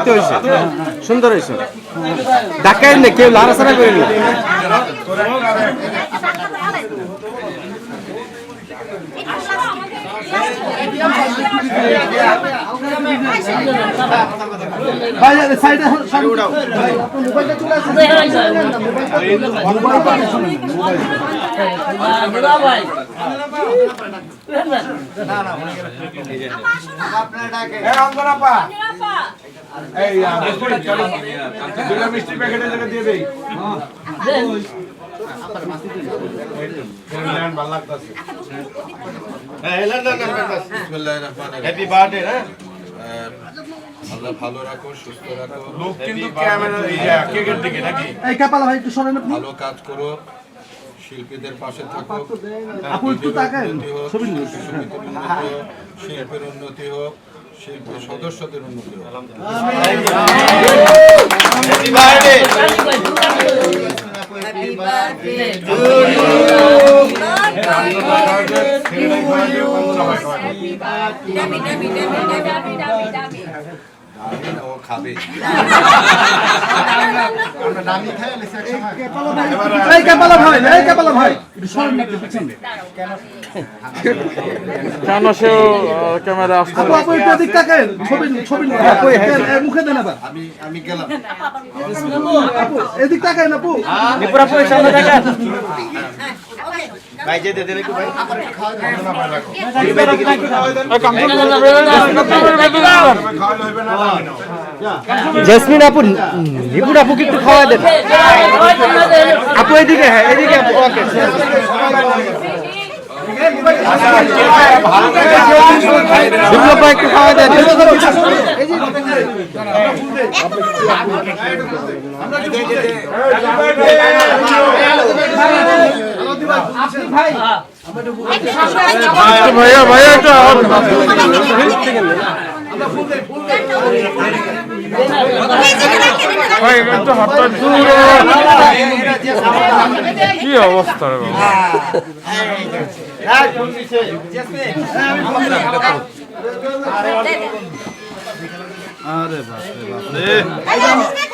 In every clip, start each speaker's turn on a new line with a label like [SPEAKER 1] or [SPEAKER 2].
[SPEAKER 1] তো হয়েছে। সুন্দর হয়েছে। ডাক্তার নেই কেউ লাড়াছাড়া করেন না
[SPEAKER 2] ভাই সাইডে সাইডে ভাই আপনার মোবাইলটা
[SPEAKER 3] মিষ্টি প্যাকেটে দিয়ে দেই ভালো
[SPEAKER 4] হ্যাপি বার্থডে হ্যাঁ আল্লাহ ভালো রাখো সুস্থ রাখো
[SPEAKER 3] লোক কিন্তু ক্যামেরা এই যে দিকে নাকি
[SPEAKER 2] এই কাপালা ভাই একটু সরেন আপনি
[SPEAKER 4] ভালো কাজ করো শিল্পীদের পাশে থাকো
[SPEAKER 2] তাকান।
[SPEAKER 4] উন্নতি হোক,
[SPEAKER 2] ছবি নিন।
[SPEAKER 4] শিল্পী সমিতির উন্নতি হোক। শিল্পের ও খাবে
[SPEAKER 2] না
[SPEAKER 1] কেন সেও ক্যামেরা আসতে
[SPEAKER 2] মুখে দেন আবার
[SPEAKER 4] আমি আমি গেলাম
[SPEAKER 2] আপু এদিক তাকান।
[SPEAKER 3] আমি নাও।
[SPEAKER 1] জেসমিন আপু নিপুণ আপুকে একটু খাওয়া দেন। আপু এদিকে হ্যাঁ এদিকে আপু ওকে। বিপ্লব ভাই একটু খাওয়া দেন। ভাইয়া ভাইয়া একটু ভাই একটু হাতটা কি অবস্থা রে আর ভাই রে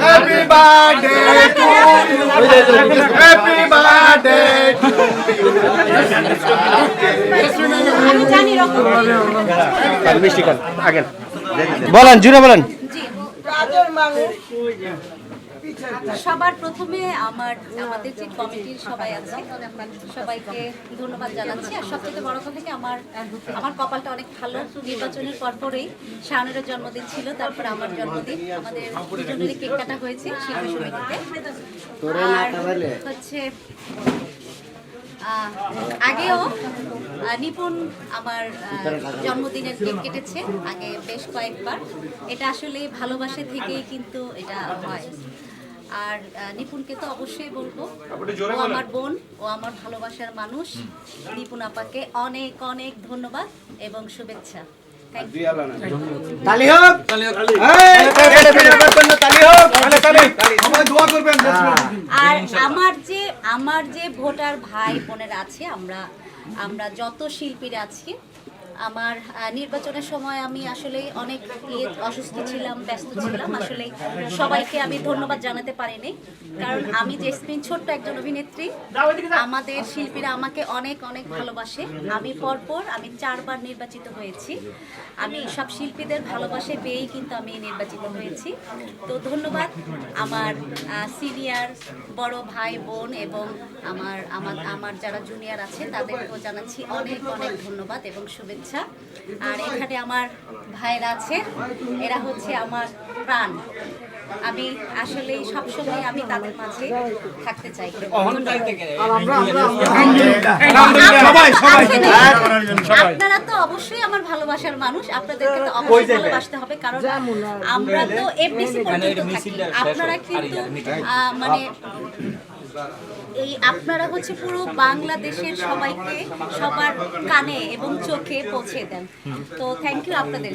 [SPEAKER 3] happy birthday to happy birthday
[SPEAKER 1] বলেন। জুড়ে বলেন
[SPEAKER 5] সবার প্রথমে আমার আমাদের যে কমিটির সবাই আছে সবাইকে ধন্যবাদ জানাচ্ছি। আর সবথেকে বড় কথা কি আমার আমার কপালটা অনেক ভালো। নির্বাচনের পরপরেই শাহানুরের জন্মদিন ছিল তারপর আমার জন্মদিন। আমাদের দুজনেরই কেক কাটা হয়েছে শিল্পী সমিতিতে। আর হচ্ছে আগেও নিপুণ আমার জন্মদিনের কেক কেটেছে আগে বেশ কয়েকবার। এটা আসলে ভালোবাসা থেকেই কিন্তু এটা হয়। আর নিপুণকে তো অবশ্যই বলব। ও আমার বোন ও আমার ভালোবাসার মানুষ। নিপুণ আপাকে অনেক অনেক ধন্যবাদ এবং শুভেচ্ছা। থ্যাংক ইউ
[SPEAKER 2] সবাই
[SPEAKER 5] আর আমার যে আমার যে ভোটার ভাই বোনের আছে আমরা আমরা যত শিল্পীরা আছি আমার নির্বাচনের সময় আমি আসলে অনেক ইয়ে অসুস্থ ছিলাম, ব্যস্ত ছিলাম। আসলে সবাইকে আমি ধন্যবাদ জানাতে পারিনি। কারণ আমি জেসমিন, ছোট্ট একজন অভিনেত্রী। আমাদের শিল্পীরা আমাকে অনেক অনেক ভালোবাসে। আমি পরপর, আমি চারবার নির্বাচিত হয়েছি। আমি সব শিল্পীদের ভালোবাসে পেয়েই কিন্তু আমি নির্বাচিত হয়েছি। তো ধন্যবাদ আমার সিনিয়র, বড় ভাই, বোন এবং আমার আমার আমার যারা জুনিয়র আছে, তাদেরকেও জানাচ্ছি অনেক অনেক ধন্যবাদ এবং শুভেচ্ছা। আর এখানে আমার ভাইরা আছে এরা হচ্ছে আমার প্রাণ আমি আসলে সবসময় আমি তাদের মাঝে থাকতে চাই
[SPEAKER 3] সবাই সবাই।
[SPEAKER 5] আপনারা তো অবশ্যই আমার ভালোবাসার মানুষ আপনাদেরকে তো অবশ্যই ভালোবাসতে হবে কারণ আমরা তো এফডিসি পর্যন্ত থাকি। আপনারা কিন্তু মানে এই আপনারা হচ্ছে পুরো বাংলাদেশের সবাইকে সবার কানে এবং চোখে পৌঁছে দেন। তো থ্যাংক ইউ আপনাদের।